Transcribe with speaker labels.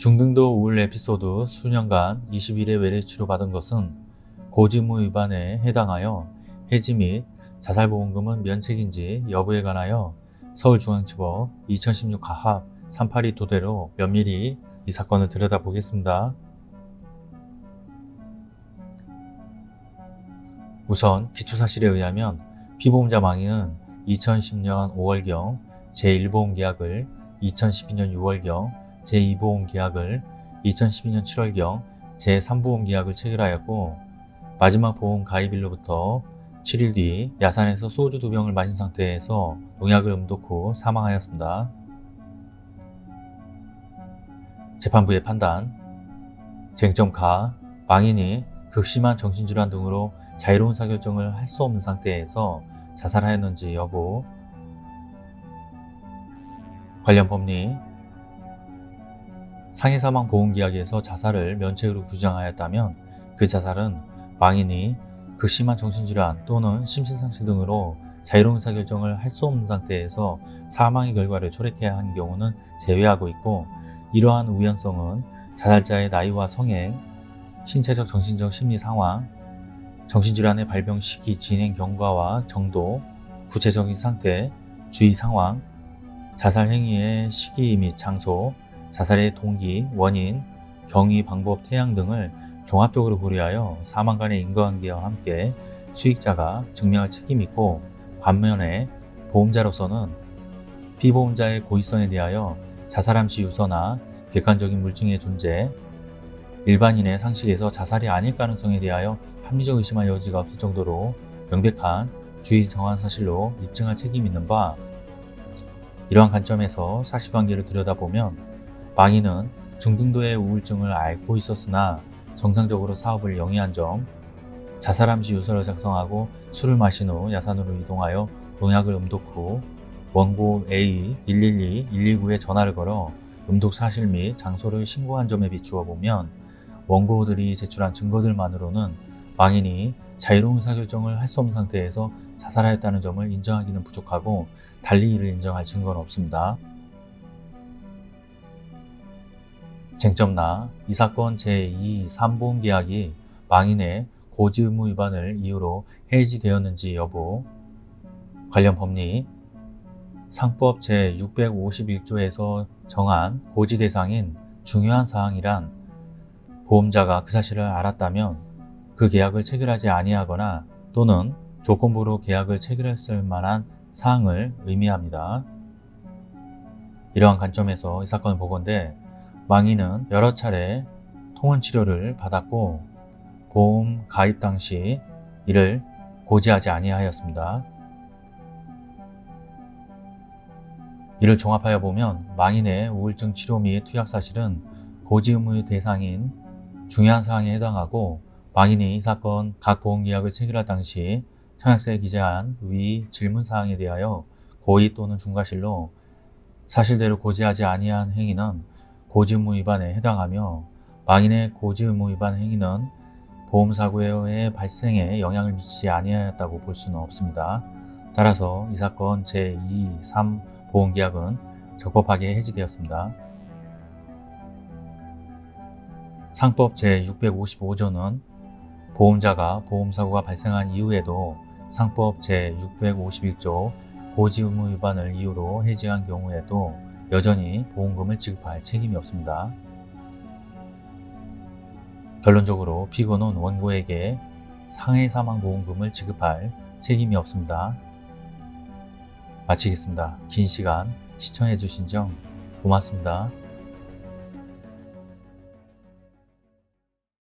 Speaker 1: 중등도 우울 에피소드 수년간 20일의 외래 치료받은 것은 고지의무 위반에 해당하여 해지 및 자살보험금은 면책인지 여부에 관하여 서울중앙지법 2016 가합 382 도대로 면밀히 이 사건을 들여다보겠습니다. 우선 기초사실에 의하면 피보험자 망인은 2010년 5월경 제1보험 계약을 2012년 6월경 제2보험 계약을 2012년 7월경 제3보험 계약을 체결하였고 마지막 보험 가입일로부터 7일 뒤 야산에서 소주 두 병을 마신 상태에서 농약을 음독 후 사망하였습니다. 재판부의 판단 쟁점 가 망인이 극심한 정신질환 등으로 자유로운 사결정을 할 수 없는 상태에서 자살하였는지 여부 관련 법리 상해사망 보험계약에서 자살을 면책으로 규정하였다면 그 자살은 망인이 극심한 정신질환 또는 심신상실 등으로 자유로운 사결정을 할 수 없는 상태에서 사망의 결과를 초래해야 한 경우는 제외하고 있고 이러한 우연성은 자살자의 나이와 성행, 신체적 정신적 심리 상황, 정신질환의 발병 시기 진행 경과와 정도, 구체적인 상태, 주의 상황, 자살 행위의 시기 및 장소, 자살의 동기, 원인, 경위, 방법, 태양 등을 종합적으로 고려하여 사망 간의 인과관계와 함께 수익자가 증명할 책임이 있고 반면에 보험자로서는 피보험자의 고의성에 대하여 자살함 지유서나 객관적인 물증의 존재, 일반인의 상식에서 자살이 아닐 가능성에 대하여 합리적 의심할 여지가 없을 정도로 명백한 주의 정한 사실로 입증할 책임이 있는 바 이러한 관점에서 사실관계를 들여다보면 망인은 중등도의 우울증을 앓고 있었으나 정상적으로 사업을 영위한 점, 자살함 시 유서를 작성하고 술을 마신 후 야산으로 이동하여 농약을 음독 후 원고 A 112, 129에 전화를 걸어 음독 사실 및 장소를 신고한 점에 비추어 보면 원고들이 제출한 증거들만으로는 망인이 자유로운 의사결정을 할 수 없는 상태에서 자살하였다는 점을 인정하기는 부족하고 달리 이를 인정할 증거는 없습니다. 쟁점나 이 사건 제2, 3보험 계약이 망인의 고지 의무 위반을 이유로 해지되었는지 여부 관련 법리 상법 제651조에서 정한 고지 대상인 중요한 사항이란 보험자가 그 사실을 알았다면 그 계약을 체결하지 아니하거나 또는 조건부로 계약을 체결했을 만한 사항을 의미합니다. 이러한 관점에서 이 사건을 보건대 망인은 여러 차례 통원 치료를 받았고 보험 가입 당시 이를 고지하지 아니하였습니다. 이를 종합하여 보면 망인의 우울증 치료 및 투약 사실은 고지 의무의 대상인 중요한 사항에 해당하고 망인이 이 사건 각 보험계약을 체결할 당시 청약서에 기재한 위 질문 사항에 대하여 고의 또는 중과실로 사실대로 고지하지 아니한 행위는 고지의무 위반에 해당하며 망인의 고지의무 위반 행위는 보험사고의 발생에 영향을 미치지 아니하였다고 볼 수는 없습니다. 따라서 이 사건 제2, 3 보험계약은 적법하게 해지되었습니다. 상법 제655조는 보험자가 보험사고가 발생한 이후에도 상법 제651조 고지의무 위반을 이유로 해지한 경우에도 여전히 보험금을 지급할 책임이 없습니다. 결론적으로 피고는 원고에게 상해 사망 보험금을 지급할 책임이 없습니다. 마치겠습니다. 긴 시간 시청해주신 점 고맙습니다.